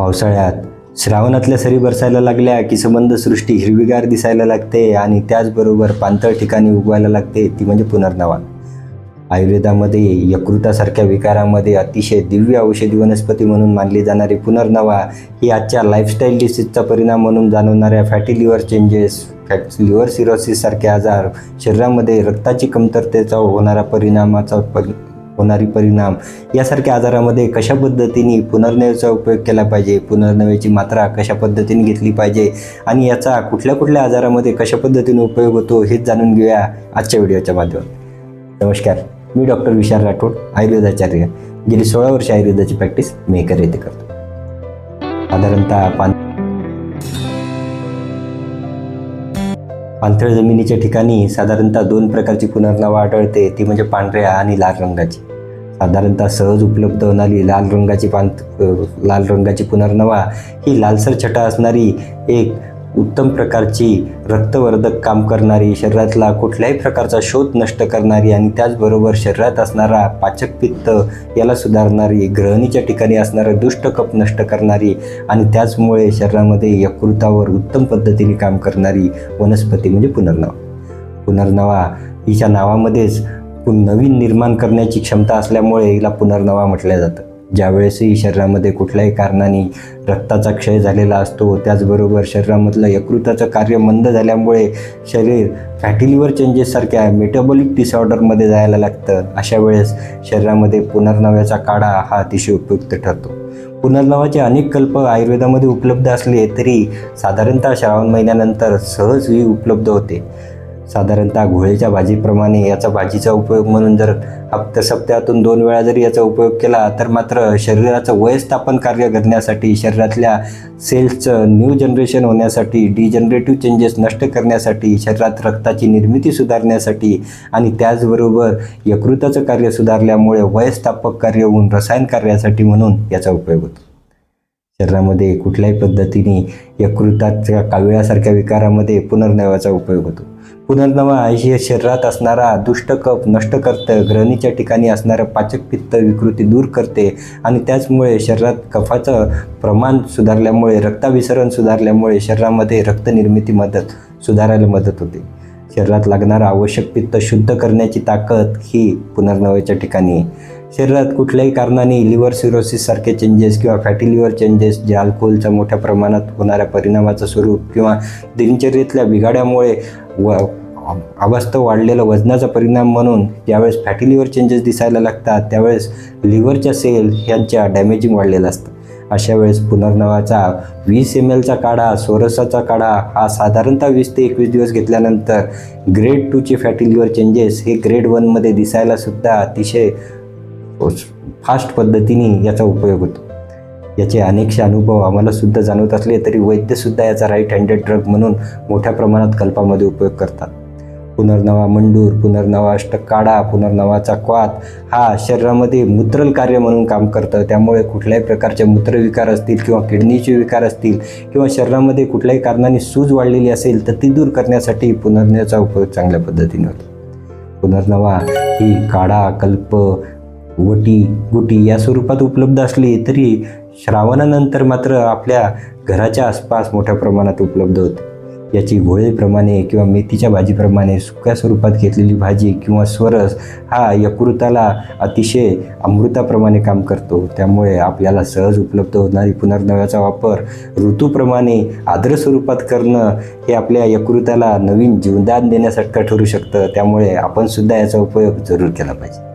पावसाळ्यात श्रावणातल्या सरी बरसायला लागल्या की संबंध सृष्टी हिरवीगार दिसायला लागते आणि त्याचबरोबर पाणथळ ठिकाणी उगवायला लागते ती म्हणजे पुनर्नवा. आयुर्वेदामध्ये यकृतासारख्या विकारामध्ये अतिशय दिव्य औषधी वनस्पती म्हणून मानली जाणारी पुनर्नवा ही आजच्या लाईफस्टाईल डिसीजचा परिणाम म्हणून जाणवणाऱ्या fatty liver changes fat liver cirrhosis सारखे आजार शरीरामध्ये रक्ताची कमतरतेचा होणारा परिणामाचा होणारी परिणाम. यासारख्या आजारामध्ये कशा पद्धतीने पुनर्नवेचा उपयोग केला पाहिजे? पुनर्नवेची मात्रा कशा पद्धतीने घेतली पाहिजे? आणि याचा कुठल्या कुठल्या आजारामध्ये कशा पद्धतीने उपयोग होतो हेच जाणून घेऊया आजच्या व्हिडिओच्या माध्यमात नमस्कार मी डॉक्टर विशाल राठोड आयुर्वेदाचार्य. गेली सोळा वर्ष आयुर्वेदाची प्रॅक्टिस मेकर येथे करतो. साधारणतः पान पाणथळ जमिनीच्या ठिकाणी साधारणतः दोन प्रकारची पुनर्नवा आढळते. ती म्हणजे पांढऱ्या आणि लाल रंगाची. साधारणतः सहज उपलब्ध होणारी लाल रंगाची पान लाल रंगाची पुनर्नवा ही लालसर छटा असणारी एक उत्तम प्रकारची रक्तवर्धक काम करणारी शरीरातला कुठल्याही प्रकारचा शोध नष्ट करणारी आणि त्याचबरोबर शरीरात असणारा पाचक पित्त याला सुधारणारी ग्रहणीच्या ठिकाणी असणारा दुष्ट कप नष्ट करणारी आणि त्याचमुळे शरीरामध्ये यकृतावर उत्तम पद्धतीने काम करणारी वनस्पती म्हणजे पुनर्नवा. पुनर्नवा हिच्या नावामध्येच नवीन निर्माण करण्याची क्षमता असल्यामुळे हिला पुनर्नवा म्हटलं जातं. ज्यावेळेसही शरीरामध्ये कुठल्याही कारणाने रक्ताचा क्षय झालेला असतो त्याचबरोबर शरीरामधलं यकृताचं कार्य मंद झाल्यामुळे शरीर फॅटी लिव्हर चेंजेससारख्या मेटाबॉलिक डिसऑर्डरमध्ये जायला लागतं. अशा वेळेस शरीरामध्ये पुनर्नव्याचा काढा हा अतिशय उपयुक्त ठरतो. पुनर्नवाचे अनेक कल्प आयुर्वेदामध्ये उपलब्ध असले तरी साधारणतः श्रावण महिन्यानंतर सहजही उपलब्ध होते. साधारणतः घोळेच्या भाजीप्रमाणे याचा भाजीचा उपयोग म्हणून जर हप्त्या सप्त्यातून दोन वेळा जरी याचा उपयोग केला तर मात्र शरीराचं वयस्थापन कार्य करण्यासाठी शरीरातल्या सेल्सचं न्यू जनरेशन होण्यासाठी डिजनरेटिव्ह चेंजेस नष्ट करण्यासाठी शरीरात रक्ताची निर्मिती सुधारण्यासाठी आणि त्याचबरोबर यकृताचं कार्य सुधारल्यामुळे वयस्थापक कार्य होऊन रसायन कार्यासाठी म्हणून याचा उपयोग होतो. शरीरामध्ये कुठल्याही पद्धतीने यकृताच्या काविळासारख्या विकारामध्ये पुनर्नवाचा उपयोग होतो. पुनर्नवा हे शरीरात असणारा दुष्ट कप नष्ट करतं ग्रहणीच्या ठिकाणी असणारं पाचक पित्त विकृती दूर करते आणि त्याचमुळे शरीरात कफाचं प्रमाण सुधारल्यामुळे रक्ताभिसरण सुधारल्यामुळे शरीरामध्ये रक्तनिर्मिती मदत सुधारायला मदत होते. शरीरात लागणारं आवश्यक पित्त शुद्ध करण्याची ताकद ही पुनर्नवाच्या ठिकाणी आहे. शरीरात कुठल्याही कारणाने लिव्हर सिरोसिस सारखे चेंजेस किंवा फॅटी लिव्हर चेंजेस जे अल्कोहोलच्या मोठ्या प्रमाणात होणाऱ्या परिणामाचं स्वरूप किंवा दिनचर्येतल्या बिघाड्यामुळे व अवास्तव वाढलेलं वजनाचा परिणाम म्हणून ज्यावेळेस फॅटी लिव्हर चेंजेस दिसायला लागतात त्यावेळेस लिव्हरच्या सेल ह्यांच्या डॅमेजिंग वाढलेलं असतं. अशा वेळेस पुनर्नवाचा वीस एम एलचा काढा सोरसाचा काढा हा साधारणतः वीस ते एकवीस दिवस घेतल्यानंतर ग्रेड टूचे फॅटी लिव्हर चेंजेस हे ग्रेड वनमध्ये दिसायला सुद्धा अतिशय फास्ट पद्धतीने याचा उपयोग होतो. याचे अनेकशे अनुभव आम्हाला सुद्धा जाणवत असले तरी वैद्यसुद्धा याचा राईट हँडेड ड्रग म्हणून मोठ्या प्रमाणात कल्पामध्ये उपयोग करतात. पुनर्नवा मंडूर पुनर्नवा अष्टकाडा काढा पुनर्नवाचा क्वात हा शरीरामध्ये मूत्रल कार्य म्हणून काम करतं. त्यामुळे कुठल्याही प्रकारचे मूत्रविकार असतील किंवा किडनीचे विकार असतील किंवा शरीरामध्ये कुठल्याही कारणाने सूज वाढलेली असेल तर ती दूर करण्यासाठी पुनर्नवाचा उपयोग चांगल्या पद्धतीने होतो. पुनर्नवा ही काढा कल्प वटी गुटी या स्वरूपात उपलब्ध असली तरी श्रावणानंतर मात्र आपल्या घराच्या आसपास मोठ्या प्रमाणात उपलब्ध होते. याची घोळेप्रमाणे किंवा मेथीच्या भाजीप्रमाणे सुक्या स्वरूपात घेतलेली भाजी किंवा स्वरस हा यकृताला अतिशय अमृताप्रमाणे काम करतो. त्यामुळे आपल्याला सहज उपलब्ध होणारी पुनर्नव्याचा वापर ऋतूप्रमाणे आद्र स्वरूपात करणं हे आपल्या यकृताला नवीन जीवनदान देण्यासारखं ठरू शकतं. त्यामुळे आपण सुद्धा याचा उपयोग जरूर केला पाहिजे.